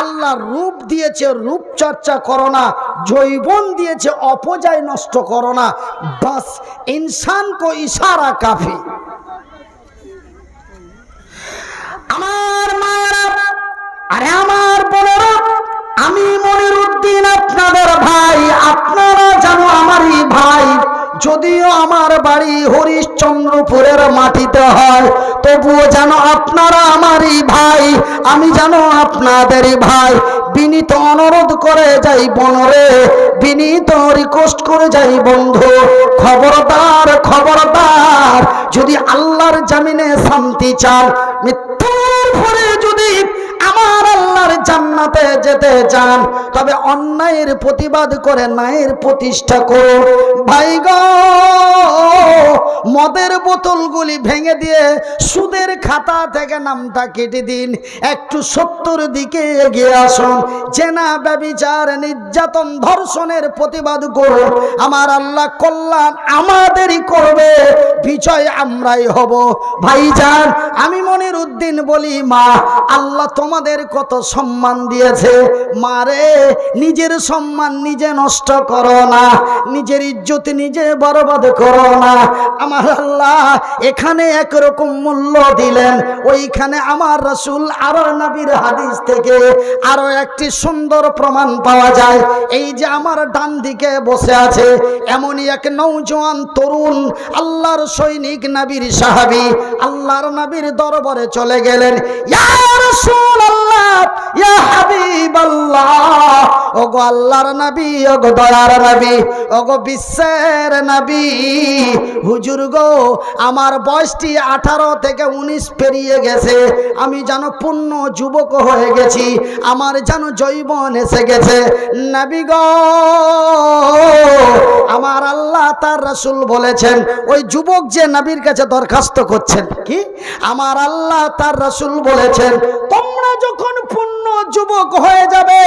আল্লাহ রূপ দিয়েছে, রূপ চর্চা করো না জৈবন দিয়েছে অপজয় নষ্ট করো না। বাস ইনসান কো ইশারা কাফি। আমার মায়েরা, আরে আমার বোনেরা, আমি মনির উদ্দিন আপনাদের ভাই, আপনারা জানো আমারই ভাই। যদিও আমার বাড়ি হরিশ্চন্দ্রপুরের মাটিতে হয় তবুও যেন আপনারা আমারই ভাই। আমি যেন আপনাদেরই ভাই। বিনীত অনুরোধ করে যাই বনরে বিনীত রিকোয়েস্ট করে যাই বন্ধু। খবরদার খবরদার। যদি আল্লাহর জামিনে শান্তি চান জান্নাতে যেতে চান, তবে অন্যায়ের প্রতিবাদ করে ন্যায়ের প্রতিষ্ঠা করো ভাই মদের বোতলগুলি ভেঙে দিয়ে সুদের খাতা থেকে নামটা কেটে দিন। একটু সত্তর দিকে এগিয়ে আসুন। জেনা ব্যবিচার, নির্যাতন, ধর্ষণের প্রতিবাদ করুন। আমার আল্লাহ কল্যাণ আমাদেরই করবে, বিজয় আমরাই হব। ভাইজান, আমি মনির উদ্দিন বলি, মা, আল্লাহ তোমাদের কত সম্মান দিয়েছে। মারে, নিজের সম্মান নিজে নষ্ট করো না, নিজের ইজ্জত নিজে বরবাদ করো না। আমার আল্লাহ এখানে একরকম মূল্য দিলেন, ওইখানে আমার রসুল আরও নবীর হাদিস থেকে আরও একটি সুন্দর প্রমাণ পাওয়া যায়। এই যে আমার ডান দিকে বসে আছে, এমনই এক নৌজওয়ান তরুণ, আল্লাহর সৈনিক নবীর সাহাবী, আল্লাহর নবীর দরবারে চলে গেলেন। গো, আমার বয়সটি আঠারো থেকে উনিশ পেরিয়ে গেছে, আমি যেন পূর্ণ যুবক হয়ে গেছি, আমার যেন জৈবন এসে গেছে। নবী গো, আমার আল্লাহ তার রসুল বলেছেন, ওই যুবক যে নবীর কাছে দরখাস্ত করছেন, কি? আমার আল্লাহ তার রসুল বলেছেন, তোমরা যখন পূর্ণ যুবক হয়ে যাবে,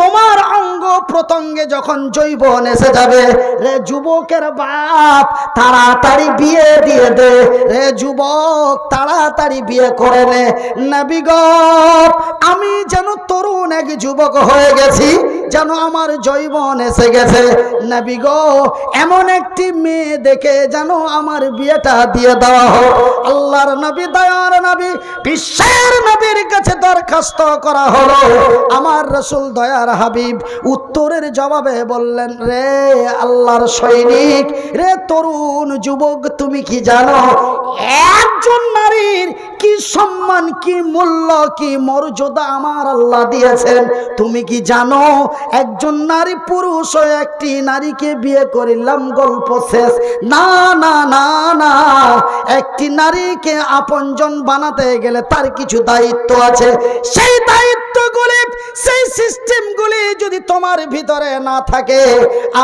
তোমার অঙ্গ প্রত্যঙ্গে যখন জৈবন এসে যাবে, রে যুবকের বাপ তাড়াতাড়ি বিয়ে দিয়ে দে, রে যুবক তাড়াতাড়ি বিয়ে করে নে। নবী আমি যেন তরুণ এক যুবক হয়ে গেছি, যেন আমার জৈবন এসে গেছে। নবী গো, এমন একটি মেয়ে দেখে যেন আমার বিয়েটা দিয়ে দেওয়া হোক। আল্লাহর নবী, দয়ার নবী, বিশ্বের নবীর কাছে দরখাস্ত করা আমার রসুল দয়ার হাবিব উত্তরের জবাবে বললেন, রে আল্লাহর সৈনিক, রে তরুণ যুবক, তুমি কি জানো একজন নারীর কি সম্মান, কি মূল্য, কি মর্যাদা আমার আল্লাহ দিয়েছেন? তুমি কি জানো, একজন নারী পুরুষ একটি নারীকে বিয়ে করিলাম, গল্প শেষ। না না না না, একটি নারীকে আপনজন বানাতে গেলে তার কিছু দায়িত্ব আছে। সেই দায়িত্বগুলি, সেই সিস্টেমগুলি যদি তোমার ভিতরে না থাকে,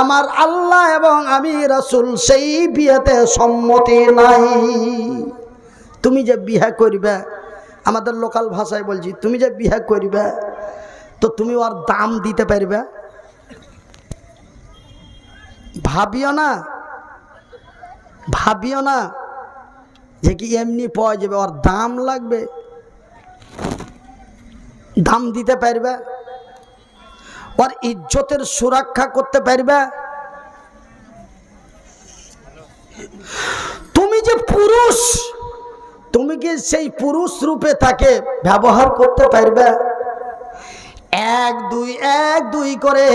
আমার আল্লাহ এবং আমি রাসুল সেই বিয়েতে সম্মতি নাই। তুমি যে বিয়ে করবে, আমাদের লোকাল ভাষায় বলছি, তুমি যে বিয়ে করবে, তো তুমি ওর দাম দিতে পারবে? ভাবিও না ভাবিও না যে কি এমনি পাওয়া যাবে ওর দাম লাগবে? দাম দিতে পারবে? ওর ইজ্জতের সুরক্ষা করতে পারবে? যে পুরুষ, তুমি কি সেই পুরুষ রূপে তাকে ব্যবহার করতে পারবে? এক, দুই এক, দুই করে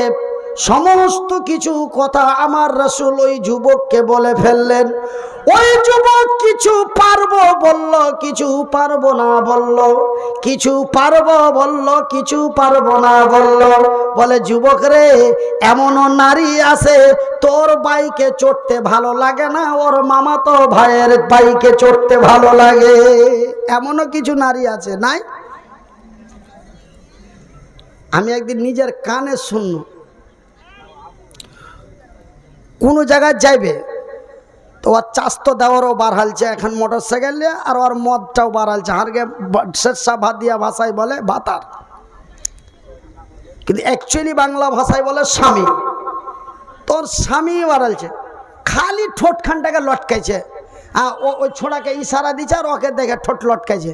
সমস্ত কিছু কথা আমার রাসুল ওই যুবককে বলে ফেললেন। ওই যুবক কিছু পারব বলল, কিছু পারব না বলল। কিছু পারব বলল, কিছু পারব না বলল। বলে, যুবক রে, এমনও নারী আছে, তোর বাইকে চড়তে ভালো লাগে না, ওর মামা তো ভাইয়ের বাইকে চড়তে ভালো লাগে। এমনও কিছু নারী আছে, নাই? আমি একদিন নিজের কানে শুনল। কোনো জায়গায় যাইবে ওর চাষ তো দেওয়ারও বাড়ালছে এখন মোটর সাইকেল আর ওর মদটাও বাড়ালছে হারগে শেরশা ভাত দিয়া ভাষায় বলে ভাতার। কিন্তু অ্যাকচুয়ালি বাংলা ভাষায় বলে স্বামী। তোর স্বামী বাড়ালছে খালি ঠোঁটখানটাকে লটকাইছে। হ্যাঁ ও ওই ছোড়াকে ইশারা দিচ্ছে আর ওকে দেখে ঠোঁট লটকাইছে।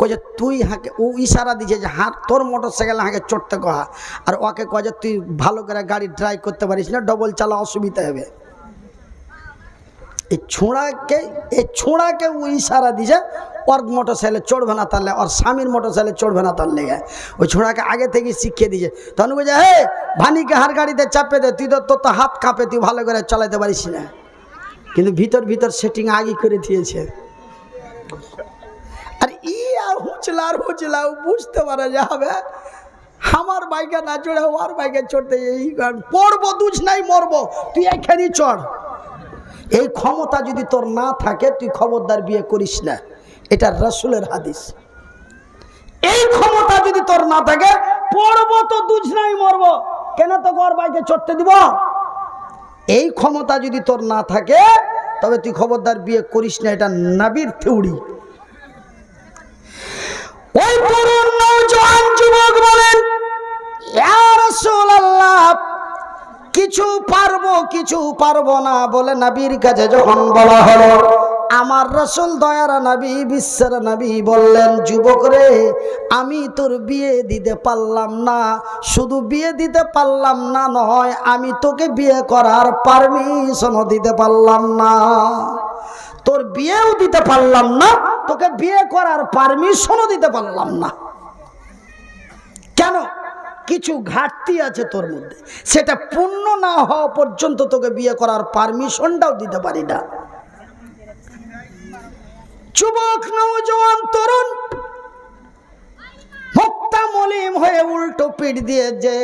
কয়ে তুই হাঁকে ও ইশারা দিছে যে হাঁ তোর মোটর সাইকেল হাঁকে চড়তে কহা। আর ওকে কয়ে যে তুই ভালো করে গাড়ি ড্রাইভ করতে পারিস না ডবল চালা অসুবিধা হবে। এই ছোঁড়াকে এই ছোঁড়াকে ও ইশারা দিছে, ওর মোটর সাইকেলে চড়বে না তাহলে ওর স্বামীর মোটর সাইকেলে চড়বে না তার লেগে। ওই ছোঁড়াকে আগে থেকে শিখিয়ে দিয়েছে তখন বলছে, হে, ভানিকে হার গাড়িতে চাপে দে, তুই তো, তোর তো হাত কাঁপে, তুই ভালো করে চালাইতে পারিস না। কিন্তু ভিতর ভিতর সেটিং আগে করে দিয়েছে। আর ই আর হুঁচলা আর হুঁচলা বুঝতে পারে যাবে আমার বাইকে না চড়ে ওর বাইকে চড়তে পড়ব দুজ নাই, মরবো, তুই এখানেই চড়। এই ক্ষমতা যদি তোর না থাকে তুই খবরদার বিয়ে করিস না। এটা রসুলের হাদিস। এই ক্ষমতা যদি তোর না থাকে পড়ব তো দুজ নাই মরবো। কেন তো ঘর বাইকে চড়তে দিব? এই ক্ষমতা যদি তোর না থাকে তবে তুই খবরদার বিয়ে করিস না এটা নাবির থিউরি ওই তরুণ নৌজওয়ান যুবক বলেন "ইয়া রাসূলুল্লাহ, কিছু পারব কিছু পারব না বলে নবীর কাছে যখন বলা হলো, আমার রসুল দয়ার নাবি, বিশ্বের নাবি বললেন, যুবক রে, আমি তোর বিয়ে দিতে পারলাম না। শুধু বিয়ে দিতে পারলাম না নয়, আমি তোকে বিয়ে করার পারমিশনও দিতে পারলাম না। তোর বিয়েও দিতে পারলাম না, তোকে বিয়ে করার পারমিশনও দিতে পারলাম না। কেন? কিছু ঘাটতি আছে তোর মধ্যে। সেটা পূর্ণ না হওয়া পর্যন্ত তোকে বিয়ে করার পারমিশনটাও দিতে পারি না। যুবক, নৌজওয়ান, তরুণ, মুক্তা মলিম হয়ে উল্টো পিঠ দিয়ে যে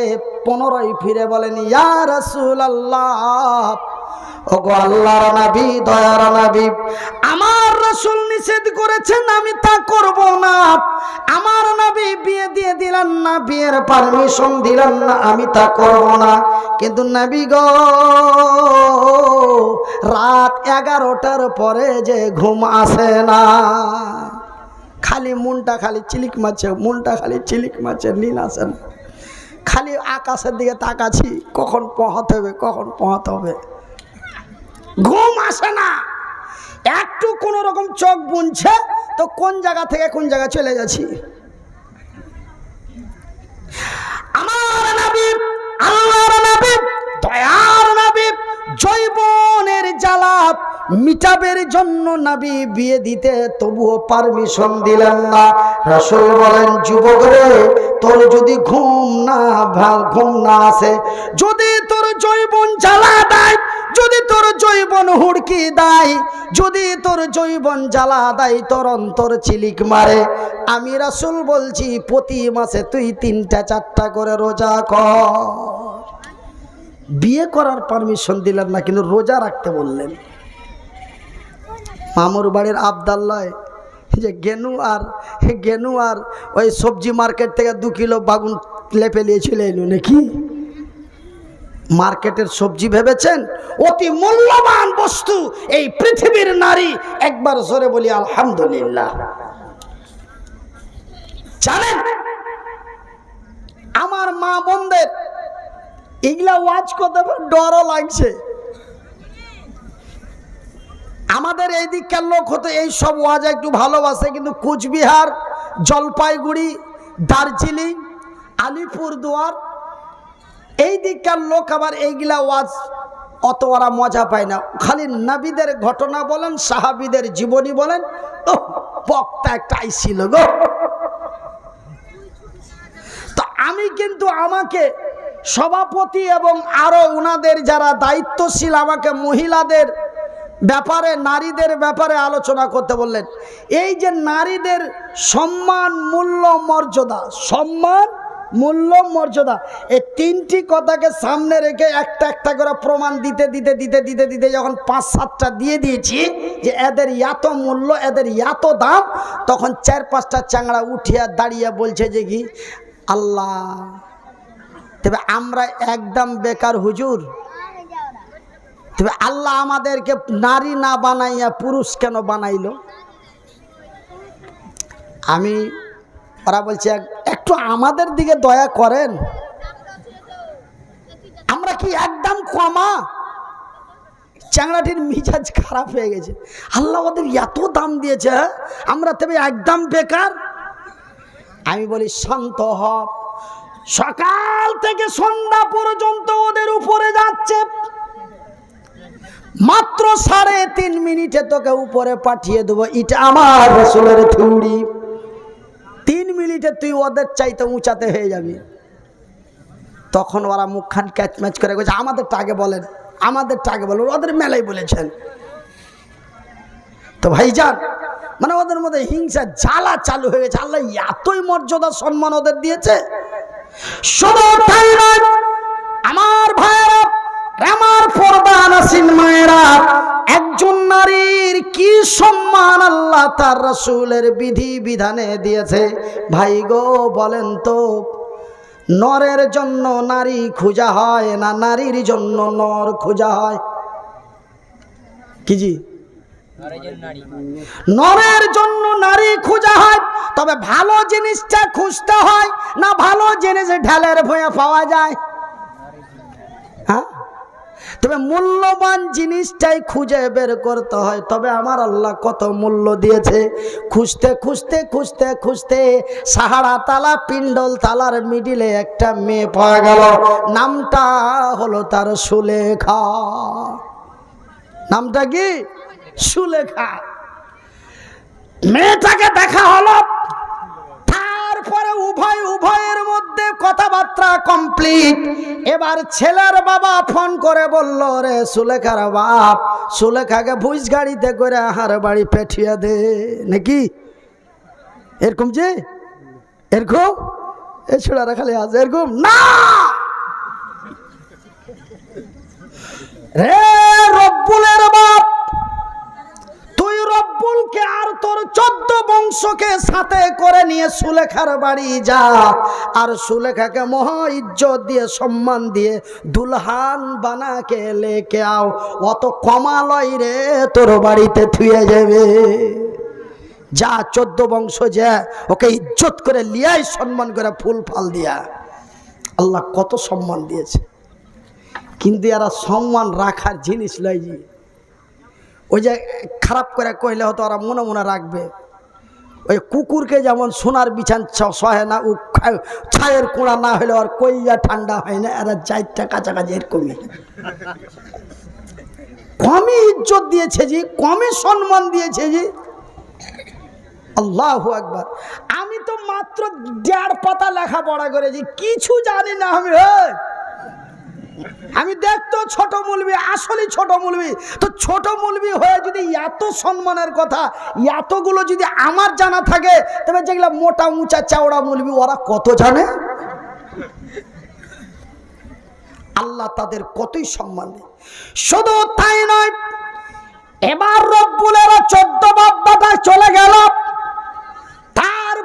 পুনরায় ফিরে বলেন, ইয়া রাসূল আল্লাহ ওগো আল্লাহর নবী, দয়ার নবী, আমার রাসূল নিষেধ করেছেন, আমি তা করব না। নবী বিয়ে দিয়ে দিলেন না, বিয়ের পারমিশন দিলেন না, আমি তা করব না। কিন্তু নবী গো, রাত এগারোটার পরে যে ঘুম আসে না, খালি মনটা খালি চিলিক মারছে মনটা খালি চিলিক মারছে নীল আসে না। খালি আকাশের দিকে তাকাছি কখন পহাতে হবে, কখন পহাতে হবে। ঘুম আসে না। একটু কোনো রকম চোখ বুনছে, তো কোন জায়গা থেকে কোন জায়গা চলে যাচ্ছি? আমার নবী আল্লাহর নবী দয়ার জৈবনের জ্বালা মিটাবের জন্য নবী বিয়ে দিতে তবুও পারমিশন দিলেন না। রসুল বলেন, যুবক রে, তোর যদি ঘুম না ভা- ঘুম না আসে, যদি তোর জৈবন জ্বালা দেয়, যদি তোর জৈবন হুড়কি দেয়, যদি তোর জৈবন জ্বালা দেয়, তোর অন্তর চিলিক মারে। আমি রাসুল বলছি, প্রতি মাসে তুই তিনটা, চারটা করে রোজা কর। বিয়ে করার পারমিশন দিলেন না, কিন্তু রোজা রাখতে বললেন। মামুর বাড়ির আবদাল্লায় যে গেনু আর গেনু আর ওই সবজি মার্কেট থেকে দু কিলো বাগুন লেপে নিয়ে চলে এলো নাকি? মার্কেটের সবজি ভেবেছেন? অতি মূল্যবান বস্তু এই পৃথিবীর নারী। একবার জোরে বলি, আলহামদুলিল্লাহ। জানেন, আমার মা বোনদের এগুলা ওয়াজ করতে ডরও লাগছে। আমাদের এই দিককার লোক হতে এই সব ওয়াজ একটু ভালোবাসে, কিন্তু কুচবিহার, জলপাইগুড়ি, দার্জিলিং, আলিপুরদুয়ার, এই দিককার লোক আবার এইগুলা ওয়াজ অত ওরা মজা পায় না। খালি নাবিদের ঘটনা বলেন, সাহাবিদের জীবনী বলেন, ও, বক্তা একটা আইছিল গো। তো আমি কিন্তু আমাকে সভাপতি এবং আরও ওনাদের যারা দায়িত্বশীল, আমাকে মহিলাদের ব্যাপারে, নারীদের ব্যাপারে আলোচনা করতে বললেন। এই যে নারীদের সম্মান, মূল্য, মর্যাদা, সম্মান, মূল্য, মর্যাদা, এই তিনটি কথাকে সামনে রেখে একটা একটা করে প্রমাণ দিতে দিতে দিতে দিতে দিতে যখন পাঁচ সাতটা দিয়ে দিয়েছি যে এদের এত মূল্য, এদের এত দাম, তখন চার পাঁচটা চাংড়া উঠিয়া দাঁড়িয়ে বলছে যে কি, আল্লাহ তবে আমরা একদম বেকার হুজুর। তবে আল্লাহ আমাদেরকে নারী না বানাইয়া পুরুষ কেন বানাইলো? আমি, ওরা বলছে, একটু আমাদের দিকে দয়া করেন। আমরা কি একদম কমা চ্যাংড়াটির মিজাজ খারাপ হয়ে গেছে। আল্লাহ ওদের এত দাম দিয়েছে হ্যাঁ? আমরা তবে একদম বেকার। আমি বলি, শান্ত হ সকাল থেকে সন্ধ্যা পর্যন্ত ওদের উপরে যাচ্ছে। মাত্র সাড়ে তিন মিনিটে তোকে উপরে পাঠিয়ে দেবো। এটা আমার রসুলের থিউরি তিন মিনিটে তুই ওদের চাইতে উঁচাতে হয়ে যাবি। তখন ওরা মুখখান ক্যাচ ম্যাচ করে গেছে আমাদেরটা আগে বলেন, আমাদেরটা আগে বলেন। ওদের মেলাই বলেছেন। তো ভাইজান মানে ওদের মধ্যে হিংসা জ্বালা চালু হয়ে গেছে। আল্লাহ এতই মর্যাদা সম্মান ওদের দিয়েছে। শুধু আমার ভাইয়েরা, আমার পর্দান আসিন মায়েরা, একজন নারীর কি সম্মান আল্লাহ তার রসুলের বিধি বিধানে দিয়েছে? ভাই গো, বলেন তো, নরের জন্য নারী খোঁজা হয় না নারীর জন্য নর খোঁজা হয়? কি জি? নরের জন্য নারী খোঁজা হয়, তবে ভালো জিনিসটা খুঁজতে হয়, না ভালো জিনিস ঢালের ভয়ে পাওয়া যায়? হ্যাঁ? তবে মূল্যবান জিনিসটাই খুঁজে বের করতে হয়, তবে আমার আল্লাহ কত মূল্য দিয়েছে? খুঁজতে খুঁজতে খুঁজতে খুঁজতে সাহারা তালা পিন্ডল তালার মিডিলে একটা মেয়ে পাওয়া গেল। নামটা হলো তার সুলেখা। নামটা কি? সুলেখা। মেয়েটাকে দেখা হলো। তারপরে উভয়, উভয়ের মধ্যে কথাবার্তা কমপ্লিট এবার ছেলের বাবা ফোন করে বলল, রে সুলেখার বাপ, সুলেখাকে ভুজ গাড়িতে করে হার বাড়ি পেঠিয়ে দে। নাকি? এরকম যে? এরকম? এ ছোড়ারা খালি আছে, এরকম? না! রে রব্বুলের বাপ! রব্বুলকে আর তোর চোদ্দ বংশকে সাথে করে নিয়ে সুলেখার বাড়ি যা। আর সুলেখাকে মহা ইজ্জত দিয়ে, সম্মান দিয়ে দুলহান বানাকে লেকে আও। অত কমালয় রে, তোর বাড়িতে থুয়ে যাবে। যা চোদ্দ বংশ যা, ওকে ইজ্জত করে লিয়াই, সম্মান করে ফুল ফাল দিয়া। আল্লাহ কত সম্মান দিয়েছে। কিন্তু এরা সম্মান রাখার জিনিস লয় ওই যে খারাপ করে কইলে হয়তো ওরা মনে মনে রাখবে। ওই কুকুরকে যেমন সোনার বিছান সহে না ও ছায়ের কোড়া না হলে আর কইয়া ঠান্ডা হয় না, এরা চারটা কাছাকাছি এরকমই। কমই ইজ্জত দিয়েছে যে কমই সম্মান দিয়েছে যে আল্লাহ একবার আমি তো মাত্র দেড় পাতা লেখাপড়া করেছি, কিছু জানি না আমি ওই আমি দেখতো ছোট মুলবি আসলে ছোট মুলবি। তো ছোট মুলবি হয়ে যদি এত সম্মানের কথা, এতগুলো যদি আমার জানা থাকে, তবে যেগুলো মোটা উঁচা চাওড়া মুলবি, ওরা কত জানে? আল্লাহ তাদের কতই সম্মান শুধু তাই নয়, এবার রব্বুলেরা চোদ্দ বাব্বাটা চলে গেল।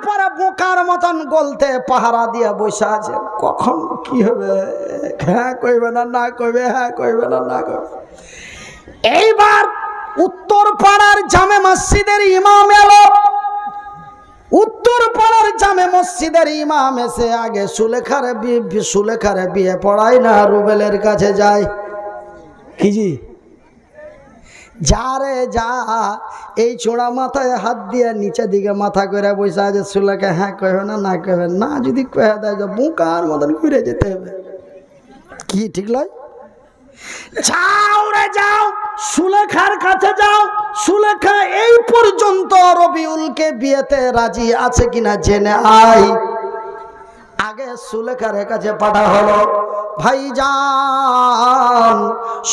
তারপরে বোকার মতন গলতে পাহারা দিয়ে বসে আছে। কখন কি হবে? হ্যাঁ কইবে না না কইবে হ্যাঁ কইবে না না কইবে। এইবার উত্তর পাড়ার জামে মসজিদের ইমাম এলো। উত্তর পাড়ার জামে মসজিদের ইমাম এসে আগে সুলেখারে বিয়ে সুলেখারে বিয়ে পড়ায় না, রুবেলের কাছে যায়। কি জি? যা রে যা, এই চোড়া মাথায় হাত দিয়ে নিচের দিকে মাথা করে বসে আছে। সুলেখা হ্যাঁ কবে না না কবে না, যদি কয়ে দেয় যে বুকার মতন ঘুরে যেতে হবে। কি, ঠিক লয়? যাও রে যাও, সুলেখার কাছে যাও। সুলেখা এই পর্যন্ত রবিউলকে বিয়েতে রাজি আছে কিনা জেনে আয়। আগে সুলেখার কাছে পাঠা হলো। ভাইজান,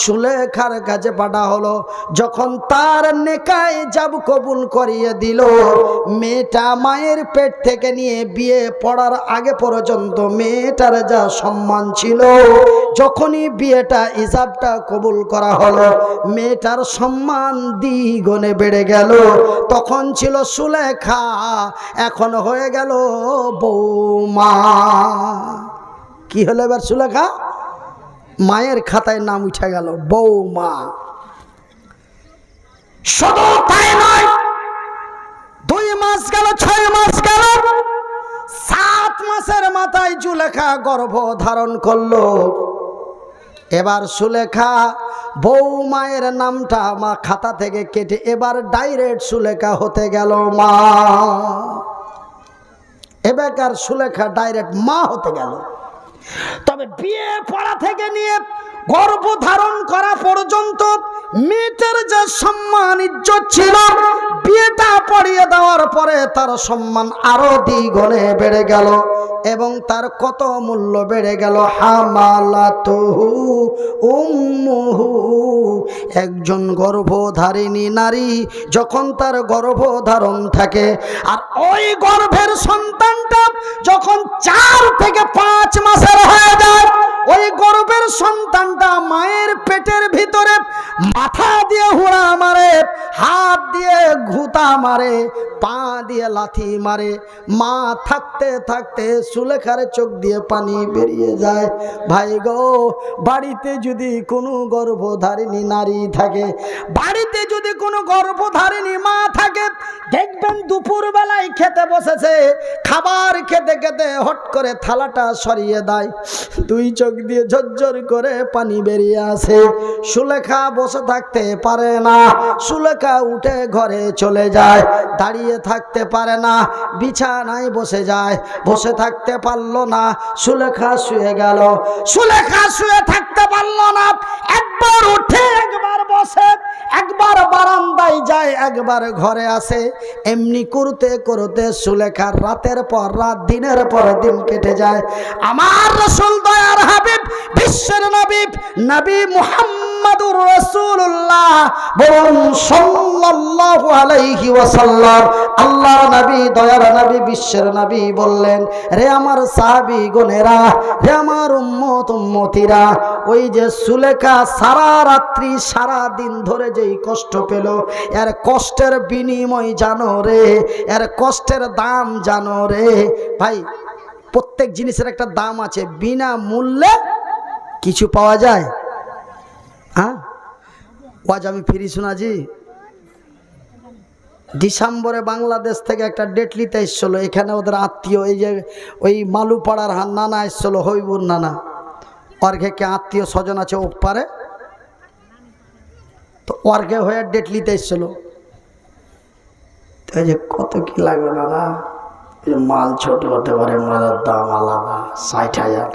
সুলেখার কাছে পাঠা হলো। যখন তার নেকায় যাব কবুল করিয়ে দিল, মেয়েটা মায়ের পেট থেকে নিয়ে বিয়ে পড়ার আগে পর্যন্ত মেয়েটার যা সম্মান ছিল, যখনই বিয়েটা হিসাবটা কবুল করা হলো, মেয়েটার সম্মান দ্বিগুণে বেড়ে গেল। তখন ছিল সুলেখা, এখন হয়ে গেল বৌমা। কি হলো এবার সুলেখা? মায়ের খাতায় নাম উঠে গেল বৌমা শুধু তাই নয়, দুই মাস গেল, ছয় মাস গেল, সাত মাসের মাথায় জুলেখা গর্ভ ধারণ করল। এবার সুলেখা বউ মায়ের নামটা মা খাতা থেকে কেটে এবার ডাইরেক্ট সুলেখা হতে গেল মা। এবেকার সুলেখা ডাইরেক্ট মা হতে গেল। তবে বিয়ে পড়া থেকে নিয়ে গর্ভ ধারণ করা পর্যন্ত মেয়েটার যে সম্মান, ইজ্জত ছিল বিয়েটা পড়িয়ে দেওয়ার পরে তার সম্মান আরও দ্বিগুণে বেড়ে গেল এবং তার কত মূল্য বেড়ে গেল? হামালাতুহু উম্মুহু। একজন গর্ভধারিণী নারী যখন তার গর্ভধারণ থাকে, আর ওই গর্ভের সন্তানটা যখন চার থেকে পাঁচ মাসের হয়ে যায়, ওই গর্ভের সন্তানটা মায়ের পেটের ভিতরে মাথা দিয়ে হুড়া মারে, হাত দিয়ে ঘুতা মারে, পা দিয়ে লাথি মারে, মা থাকতে থাকতে সুলেখারে চোখ দিয়ে পানি বেরিয়ে যায়। ভাই গো, বাড়িতে যদি কোনো গর্ভধারিণী নারী থাকে, বাড়িতে যদি কোনো গর্ভধারিণী মা থাকে, দেখবেন দুপুর বেলায় খেতে বসেছে, খাবার খেতে খেতে হট করে থালাটা সরিয়ে দেয়। দুই চোখ দিয়ে ঝরঝর করে পানি বেরিয়ে আসে। সুলেখা বসে থাকতে পারে না। সুলেখা উঠে ঘরে চলে যায়, দাঁড়িয়ে থাকতে পারে না, বিছানায় বসে যায়, বসে থাকতে পারল না, সুলেখা শুয়ে গেল। সুলেখা শুয়ে থাকতে পারল না, একবার উঠে একবার বসে, একবার বারান্দায় যায়, একবার ঘরে আসে। এমনি করতে করতে সুলেখার রাতের পর রাত, দিনের পর দিন কেটে যায়। আমার রসুল দয়ার হাবিব, বিশ্বের নবী নবী মুহাম্মাদুর রাসূলুল্লাহ বলুন সাল্লাল্লাহু আলাইহি ওয়াসাল্লাম, আল্লাহর নবী, দয়ার নবী, বিশ্বের নবী বললেন, রে আমার সাহাবী গনেরা রে আমার উম্মত উম্মতিরা, ওই যে সুলেখা সারা রাত্রি, সারা দিন ধরে যেই কষ্ট পেল, এর কষ্টের বিনিময় জানো রে, এর কষ্টের দাম জানো রে, ভাই, প্রত্যেক জিনিসের একটা দাম আছে বিনা মূল্যে কিছু পাওয়া যায়? হ্যাঁ? ওয়াজ আমি ফিরি শোনাজি। ডিসেম্বরে বাংলাদেশ থেকে একটা ডেট নিতে এসছিল। এখানে ওদের আত্মীয়, এই যে ওই মালুপাড়ার হান নানা এসছিল হইবুর নানা। অর্ঘে কে আত্মীয় স্বজন আছে ও ওপারে। তো অর্ঘে হয়ে ডেট নিতে এসছিল। তো এই যে কত কি লাগবে নানা? মাল ছোট হতে পারে মালের দাম আলাদা, ষাট হাজার।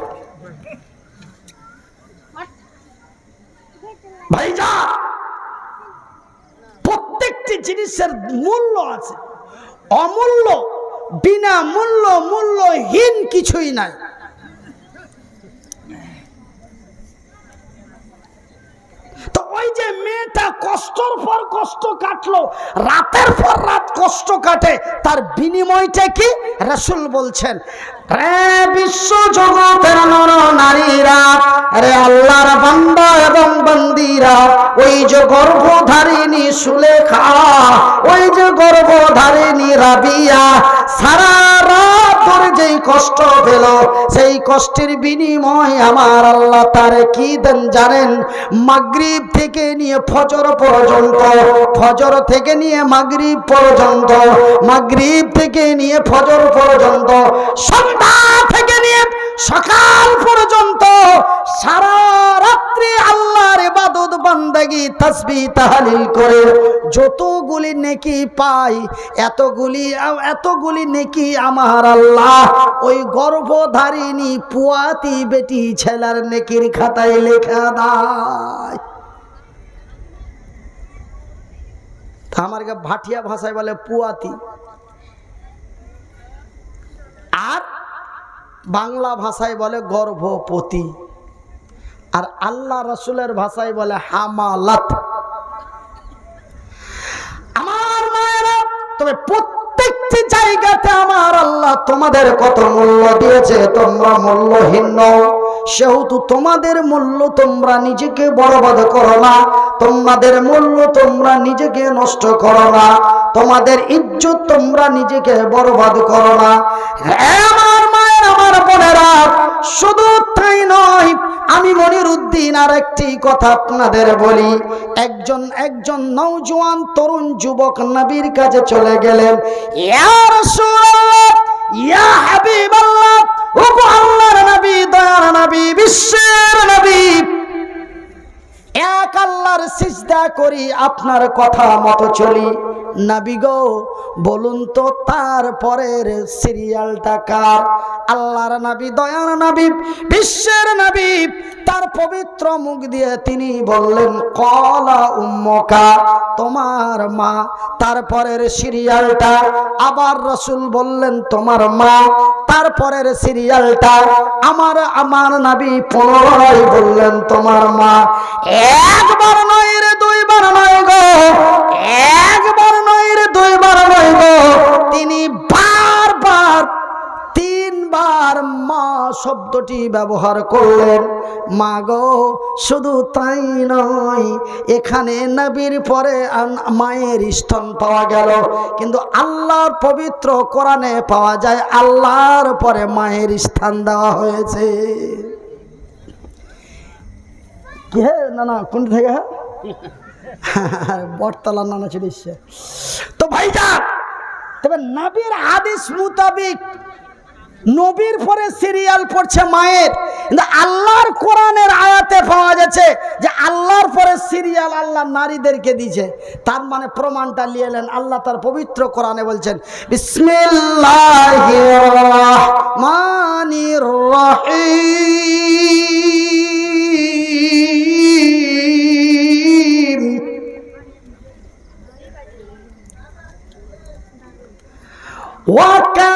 ভাইজা প্রত্যেকটি জিনিসের মূল্য আছে। অমূল্য বিনা মূল্য মূল্যহীন কিছুই নাই তো ওই যে মেয়েটা কষ্টর পর কষ্ট কাটলো, রাতের পর রাত কষ্ট কাটে, তার বিনিময়টা কি? রসুল বলছেন, রে বিশ্ব জগতের নর নারীরা, রে আল্লাহর বান্দা এবং বন্দিরা, ওই যে গর্ভধারিণী সুলেখা, ওই যে গর্ভধারিণী রাবিয়া, সারা কষ্ট পেল সেই কষ্টের বিনিময় আমার আল্লাহ তার কি দেন জানেন? মাগরীব থেকে নিয়ে ফজর পর্যন্ত, ফজর থেকে নিয়ে মাগরীব পর্যন্ত, মাগরীব থেকে নিয়ে ফজর পর্যন্ত সন্ধ্যা থেকে সকাল পর্যন্ত সারা রাত্রি আল্লাহর ইবাদত, বান্দাগি, তাসবিহ, তাহলিল করে যতগুলি নেকি পাই, এতগুলি এতগুলি নেকি আমার আল্লাহ ওই গর্ভধারিণী পুয়াতি বেটি ছেলার নেকির খাতায় লেখা দেয়। আমার ভাটিয়া ভাষায় বলে পুয়াতি আর বাংলা ভাষায় বলে গর্ভপতি। আর আল্লাহ রসুলের ভাষায় বলে হামালাত। আমার মায়েরা, তবে প্রত্যেকটি জায়গাতে আমার আল্লাহ তোমাদের কত মূল্য দিয়েছে, তোমরা মূল্যহীন সেহেতু তোমাদের মূল্য তোমরা নিজেকে বরবাদ করো না, তোমাদের মূল্য তোমরা নিজেকে নষ্ট করো না, তোমাদের ইজ্জত তোমরা নিজেকে বরবাদ করো না। শুধু তাই নয়, আমি মনির উদ্দিন আর একটি কথা আপনাদের বলি। একজন একজন নৌজওয়ান তরুণ যুবক নবীর কাছে চলে গেলেন। ইয়া রাসূলুল্লাহ, ইয়া হাবিবাল্লাহ, ও গো আল্লাহর নবী, দয়ার নবী, বিশ্বের নবী। এক আল্লাহ করি, আপনার কথা মতো চলি। নাবি গো, বলুন তো তার পরের সিরিয়ালটা কার? আল্লাহর নাবি, দয়ার নাবি, বিশ্বের নাবি, তার পবিত্র মুখ দিয়ে তিনি বললেন, কলা উম্মকা, তোমার মা তারপরের সিরিয়ালটা আবার রসুল বললেন, তোমার মা তারপরের সিরিয়ালটা আমার আমার নাবি পুনরায় বললেন, তোমার মা, একবার নয় রে, দুইবার নয় গো, একবার নয় দুইবার নয় তিনি বারবার তিনবার মা শব্দটি ব্যবহার করলেন। মা গো, শুধু তাই নয়, এখানে নবীর পরে মায়ের স্তন পাওয়া গেল। কিন্তু আল্লাহর পবিত্র কোরআনে পাওয়া যায়, আল্লাহর পরে মায়ের স্থান দেওয়া হয়েছে। কি হে, না না কোন থেকে? হ্যাঁ বটতলা নানা এসছে তো ভাইটা, তবে নাবির হাদিস মুতাবিক নবীর পরে সিরিয়াল পড়ছে মায়ের। কিন্তু আল্লাহর কোরআনের আয়াতে পাওয়া যাচ্ছে যে আল্লাহর পরে সিরিয়াল আল্লাহ নারীদেরকে দিয়েছে। তার মানে প্রমাণটা নিয়ে এলেন, আল্লাহ তার পবিত্র কোরআনে বলছেন, বিসমিল্লাহির রহমানির রহিম। Waka!